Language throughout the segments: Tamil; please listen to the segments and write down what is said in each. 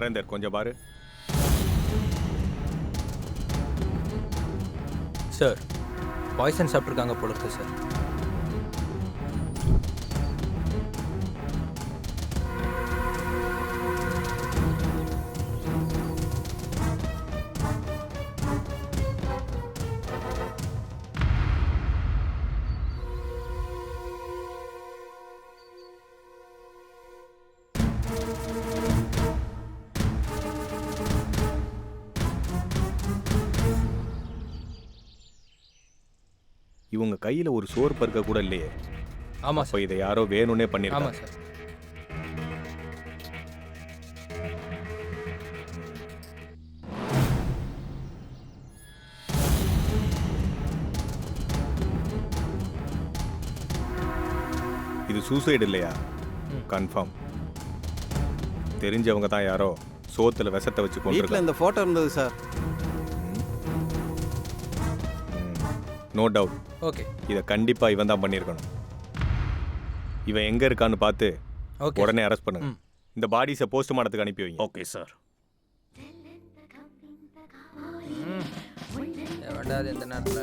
நரேந்தர் கொஞ்சம் பாரு. சார் பாய்சன் சாப்பிட்ருக்காங்க போல இருக்கு சார். இவங்க கையில ஒரு சோறு பருக்க கூட இல்லையே. ஆமாம் அப்போ சார். இதை யாரோ வேணும்னே பண்ணிருக்காங்க சார். இது சூசைடு இல்லையா? கன்ஃபார்ம் தெரிஞ்சவங்க தான் யாரோ சோத்துல விஷத்தை வச்சு கொண்டு இந்த ஃபோட்டோ இருந்தது சார். நோ டவுட் ஓகே இதை கண்டிப்பா இவன் தான் பண்ணியிருக்கணும். இவன் எங்க இருக்கான்னு பார்த்து ஓகே உடனே அரெஸ்ட் பண்ணுங்க. இந்த பாடிஸை போஸ்ட்மார்ட்டத்துக்கு அனுப்பி வைங்க. ஓகே சார் வேண்டாது இந்த நேரத்தில்?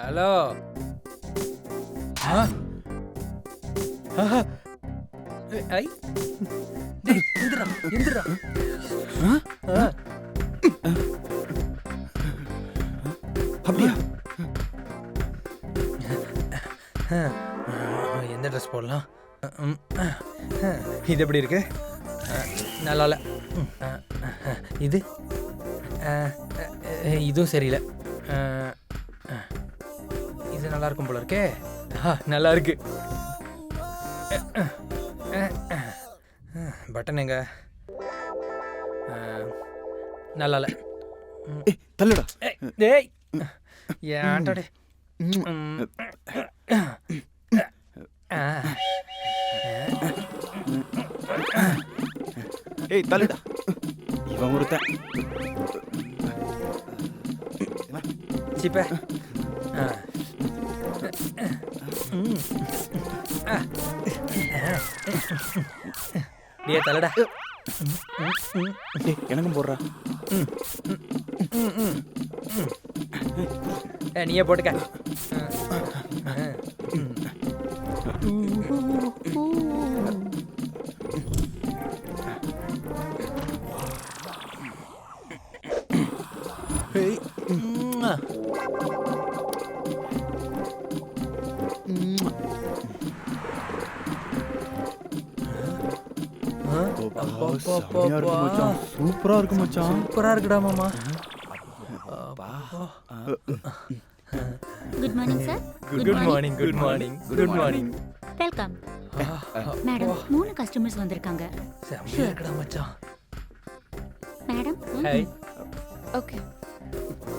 ஹலோ ஆ? ஆஹா. ஏய், ஐ எந்திரா எந்திரா ஆ? இது எப்படி இருக்கு? நல்லா இல்லை இது? இதுவும் சரியில்லை. இது நல்லா இருக்கும் போல இருக்கே. நல்லா இருக்கு பட்டன் எங்க? நல்லா இல்லை ஏய் தள்ளுடா. ஏய். ஆ. ஏய் தள்ளுடா. இவன் ஒருத்தன். சிப்ப. தலடா ஏய் எனக்கும் போடுறா. ஏ நீயே போட்டுக்க. சூப்பரா இருக்கு மச்சான் சூப்பரா இருக்குடா மாமா good morning sir good morning good morning good morning welcome madam மூணு கஸ்டமர்ஸ் வந்திருக்காங்க. செம்மையா இருக்குடா மச்சான் madam hi okay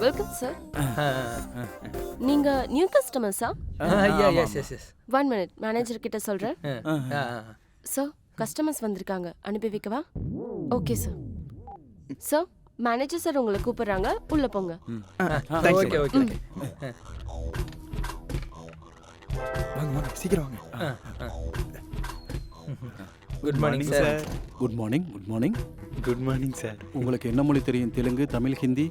welcome sir நீங்க new கஸ்டமர்ஸா yeah yes yes yes one minute manager கிட்ட சொல்றேன். சார் கஸ்டமர்ஸ் வந்திருக்காங்க. அனுப்பி வைக்கவா? Okay sir sir manager sir உங்களை கூப்பிடுறாங்க. உள்ள போங்க. ஓகே ஓகே வாங்க வாங்க. சீக்கிரம் வாங்க. Good morning sir good morning good morning good morning sir உங்களுக்கு என்ன மொழி தெரியும்? Telugu Tamil Hindi?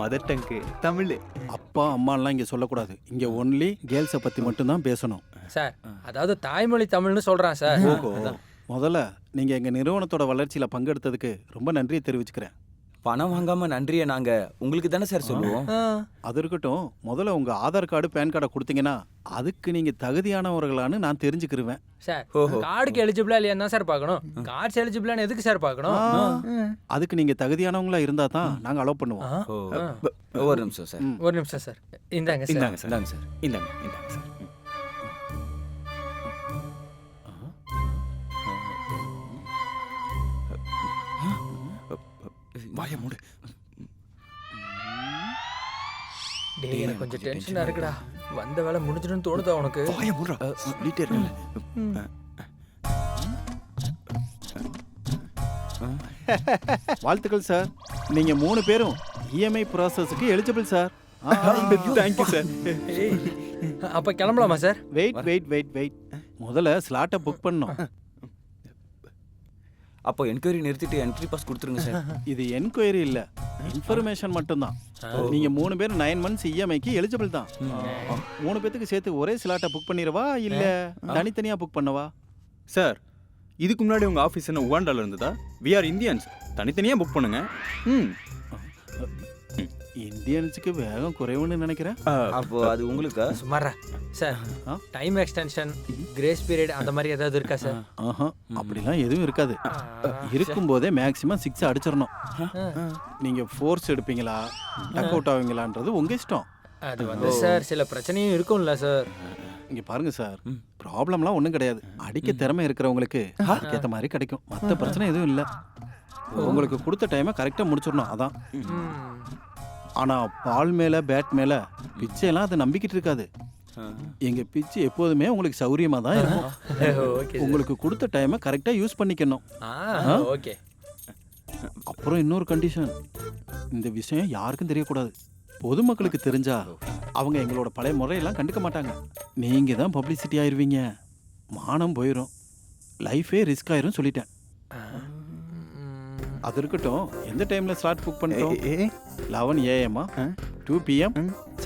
Mother tongue Tamil. அப்பா அம்மாலாம் இங்கே சொல்லக்கூடாது. இங்கே ஒன்லி கேர்ள்ஸை பற்றி மட்டும்தான் பேசணும். சார் அதாவது தாய்மொழி தமிழ்னு சொல்றான் சார் ஓஹோ. முதல்ல நீங்கள் எங்கள் நிறுவனத்தோட வளர்ச்சியில் பங்கெடுத்ததுக்கு ரொம்ப நன்றியை தெரிவிச்சுக்கிறேன். பணம் வாங்காம நன்றியை நாங்க உங்களுக்கு தானே சார் சொல்லுவோம்? அது இருக்கட்டும். முதல்ல உங்கள் ஆதார் கார்டு பேன் கார்டை கொடுத்தீங்கன்னா அதுக்கு நீங்கள் தகுதியானவர்களான்னு நான் தெரிஞ்சுக்கிருவேன். சார். கார்டுக்கு எலிஜிபிளா இல்லையா தான் சார் பார்க்கணும். கார்ட்ஸ் எலிஜிபிளான்னு எதுக்கு சார் பார்க்கணும். அதுக்கு நீங்கள் தகுதியானவங்களா இருந்தால் தான் நாங்கள் அலோவ் பண்ணுவோம். ஒரு நிமிஷம் சார். ஒரு நிமிஷம் சார். இந்தாங்க சார். இந்தாங்க சார். இந்தாங்க சார். இந்தாங்க இந்தாங்க சார். வாய மூடு. டேய் எனக்கு கொஞ்சம் டென்ஷனா இருக்குடா. வந்த வேலை முடிஞ்சிடும்னு தோணுதா உனக்கு? வாய மூடுறா சொல்லிட்டே இருக்கல வாழ்த்துக்கள் சார். நீங்கள் மூணு பேரும் EMI ப்ராசஸுக்கு eligible sir. Thank you sir. அப்ப கிளம்பலாமா sir? Wait wait wait wait முதல்ல ஸ்லாட்டை புக் பண்ணோம் அப்போ என்கொயரி நிறுத்திட்டு என்ட்ரி பாஸ் கொடுத்துருங்க சார் இது என்கொயரி இல்ல. இன்ஃபர்மேஷன் மட்டும்தான். நீங்க மூணு பேர் நைன் மந்த்ஸ் இஎம்ஐக்கு எலிஜிபிள் தான். மூணு பேத்துக்கு சேர்த்து ஒரே ஸ்லாட்டை புக் பண்ணிடவா இல்ல தனித்தனியா புக் பண்ணவா? சார் இதுக்கு முன்னாடி உங்கள் ஆஃபீஸ் என்ன உகாண்டால இருந்ததா? வி ஆர் இந்தியன்ஸ் தனித்தனியாக புக் பண்ணுங்க. ம். இந்தியன்ஸுக்கு வேகம் குறைவுன்னு நினைக்கிறேன் அப்போ அது உங்களுக்கா? சுமாரா. சார் ஆ? டைம் எக்ஸ்டென்ஷன் கிரேஸ் பீரியட் அந்த மாதிரி ஏதாவது இருக்கா சார் ஆஹா. அப்படிலாம் எதுவும் இருக்காது. இருக்கும்போதே மேக்ஸிமம் சிக்ஸ் அடிச்சிடணும். நீங்க ஃபோர்ஸ் எடுப்பீங்களா? டக் அவுட் ஆவீங்களான்றது உங்க இஷ்டம். அது வந்து சார் சில பிரச்சனையும் இருக்கும்ல சார் இங்க பாருங்க சார் ப்ராப்ளம்லாம் ஒன்றும் கிடையாது. அடிக்க திறமை இருக்கிறவங்களுக்கு ஏற்ற மாதிரி கிடைக்கும். மற்ற பிரச்சனை எதுவும் இல்லை. உங்களுக்கு கொடுத்த டைமை கரெக்டாக முடிச்சிடணும். அதான். ஆனா பால் மேல பேட் மேல பிச்சையெல்லாம் அது நம்பிக்கிட்டு இருக்காது. எங்க பிச்சு எப்போதுமே உங்களுக்கு சௌரியமா தான் இருக்கும். உங்களுக்கு கொடுத்த டைமை கரெக்டாக யூஸ் பண்ணிக்கணும். ஓகே. அப்புறம் இன்னொரு கண்டிஷன் இந்த விஷயம் யாருக்கும் தெரியக்கூடாது. பொதுமக்களுக்கு தெரிஞ்சா அவங்க எங்களோட பழைய முறையெல்லாம் கண்டுக்க மாட்டாங்க. நீங்க தான் பப்ளிசிட்டி ஆயிருவீங்க. மானம் போயிடும் லைஃபே ரிஸ்க் ஆயிரும் சொல்லிட்டேன். அது இருக்கட்டும். எந்த டைம்ல ஸ்லாட் புக் பண்ணிட்டோம்? Eleven ஏஎம்மா two PM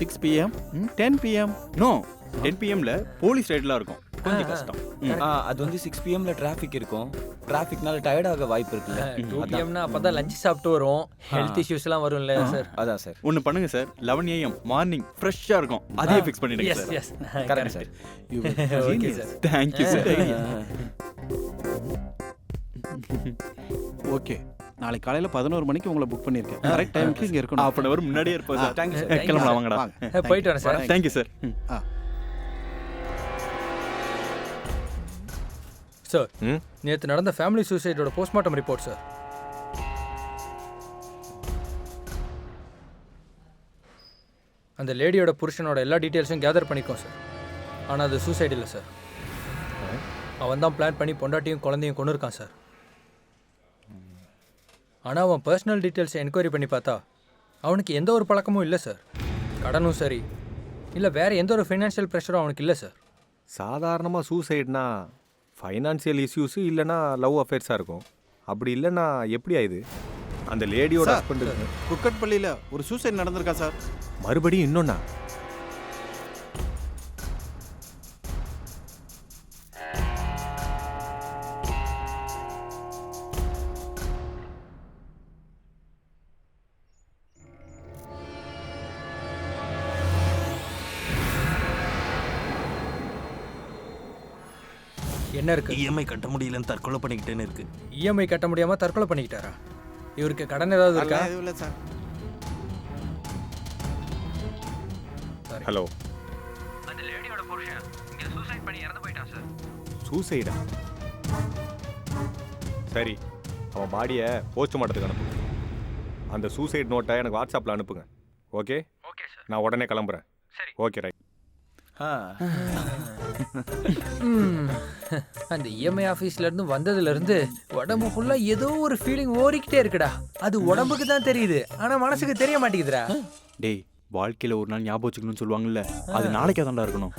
six PM ten PM no ten பிஎம்ல police ரைட்லாம் இருக்கும். கொஞ்சம் கஷ்டம். அது வந்து சிக்ஸ் பிஎம்ல டிராஃபிக் இருக்கும். டிராஃபிக்னால டயர்ட் ஆக வாய்ப்பு இருக்குல்ல. டூ பிஎம்னா அப்போ தான் லஞ்ச் சாப்பிட்டு வரும். ஹெல்த் இஷ்யூஸ்லாம் வரும்ல சார் அதான் சார் ஒன்று பண்ணுங்க சார் லெவன் ஏஎம் மார்னிங் ஃப்ரெஷ்ஷாக இருக்கும். அதே ஃபிக்ஸ் பண்ணிடுங்க yes sir yes correct sir thank you sir okay. நாளைக்கு காலையில பதினோரு மணிக்கு உங்களை புக் பண்ணியிருக்கேன். கரெக்ட் டைமுக்கு இங்க இருக்கணும். ஹாஃப் அன் அவர் முன்னாடியே இருப்போம் சார் தேங்க்யூ சார் கிளம்பலாம் வாங்கடா. வாங்க. போயிட்டு வரேன் சார் தேங்க்யூ சார் ஆ. சார் ம்? நேற்று நடந்த ஃபேமிலி சூசைடோட போஸ்ட்மார்ட்டம் ரிப்போர்ட் சார் அந்த லேடியோட புருஷனோட எல்லா டீட்டெயில்ஸும் கேதர் பண்ணிக்கோம் சார் ஆனால் அது சூசைட் இல்லை சார் அவன் தான் பிளான் பண்ணி பொண்டாட்டியும் குழந்தையும் கொண்டு இருக்கான் சார் ஆனால் அவன் பர்சனல் டீட்டெயில்ஸை என்கொயரி பண்ணி பார்த்தா அவனுக்கு எந்த ஒரு பழக்கமும் இல்லை சார் கடனும் சரி. இல்லை வேறு எந்த ஒரு ஃபைனான்ஷியல் ப்ரெஷரும் அவனுக்கு இல்லை சார் சாதாரணமாக சூசைட்னா ஃபைனான்சியல் இஷ்யூஸு இல்லைன்னா லவ் அஃபேர்ஸாக இருக்கும். அப்படி இல்லைன்னா எப்படி ஆயுது அந்த லேடியோட சார். ஹஸ்பண்டுக்கு குக்கட் பள்ளியில ஒரு சூசைட் நடந்திருக்கா சார் மறுபடியும் இன்னொன்னா? என்ன இருக்கு? இஎம்ஐ கட்ட முடியலன்னு தற்கொலை பண்ணிக்கிட்டேன்னு இருக்கு. இஎம்ஐ கட்ட முடியாம தற்கொலை பண்ணிக்கிட்டாரா? இவருக்கு கடன் ஏதாவது இருக்கா? எதுவும் இல்லை சார். ஹலோ. அந்த லேடியோட புருஷன் இங்க சூசைட் பண்ணி இறந்து போயிட்டான் சார். சூசைடா சரி அவன் பாடியை போஸ்ட்மார்ட்டத்துக்கு அனுப்புங்க அந்த சூசைட் நோட்டை எனக்கு வாட்ஸ்அப்பில் அனுப்புங்க. ஓகே ஓகே சார் நான் உடனே கிளம்புறேன். சரி. ஓகே ரைட் ஆ. அந்த E இஎம்ஐ ஆஃபீஸ்ல இருந்து வந்ததுல இருந்து உடம்பு ஃபுல்லா ஏதோ ஒரு ஃபீலிங் ஓடிக்கிட்டே இருக்குடா. அது உடம்புக்கு தான் தெரியுது. ஆனா மனசுக்கு தெரிய மாட்டேங்குதுடா. டேய் வாழ்க்கையில ஒரு நாள் ஞாபகம் வச்சுக்கணும்னு சொல்லுவாங்கல்ல. அது நாளைக்கே தான்டா இருக்கணும்.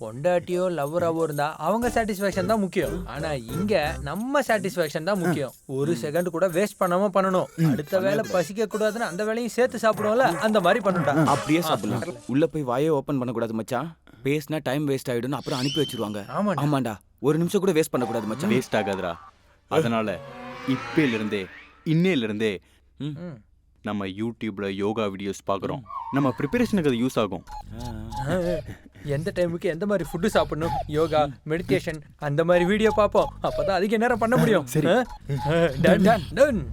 பொண்டாட்டியோ லவ்வராவோ இருந்தா அவங்க சாட்டிஸ்ஃபேக்ஷன் தான் முக்கியம். ஆனா இங்க நம்ம சாட்டிஸ்ஃபேக்ஷன் தான் முக்கியம். ஒரு செகண்ட் கூட வேஸ்ட் பண்ணாம பண்ணணும். அடுத்த வேலை பசிக்க கூடாதுன்னு அந்த வேலையும் சேர்த்து சாப்பிடுவோம்ல அந்த மாதிரி பண்ணுடா அப்படியே சாப்பிடலாம். உள்ள போய் வாயே ஓபன் பண்ணக்கூடாது மச்சான். பேசினா டைம் வேஸ்ட் ஆயிடும்னு அப்புறம் அனுப்பி வச்சிருவாங்க. ஆமாண்டா. ஆமாண்டா. ஒரு நிமிஷம் கூட வேஸ்ட் பண்ணக்கூடாது மச்சான். வேஸ்ட் ஆகாதுடா. அதனால இப்பையில இருந்தே இன்னையில இருந்தே ம். ம். நம்ம யூடியூப்ல யோகா வீடியோஸ் பார்க்குறோம். நம்ம ப்ரிப்பரேஷனுக்கு அது யூஸ் ஆகும். எந்த டைமுக்கு எந்த மாதிரி ஃபுட்டு சாப்பிடணும்? யோகா மெடிடேஷன் அந்த மாதிரி வீடியோ பார்ப்போம். அப்பதான் அதிக நேரம் பண்ண முடியும். சரி. Done done done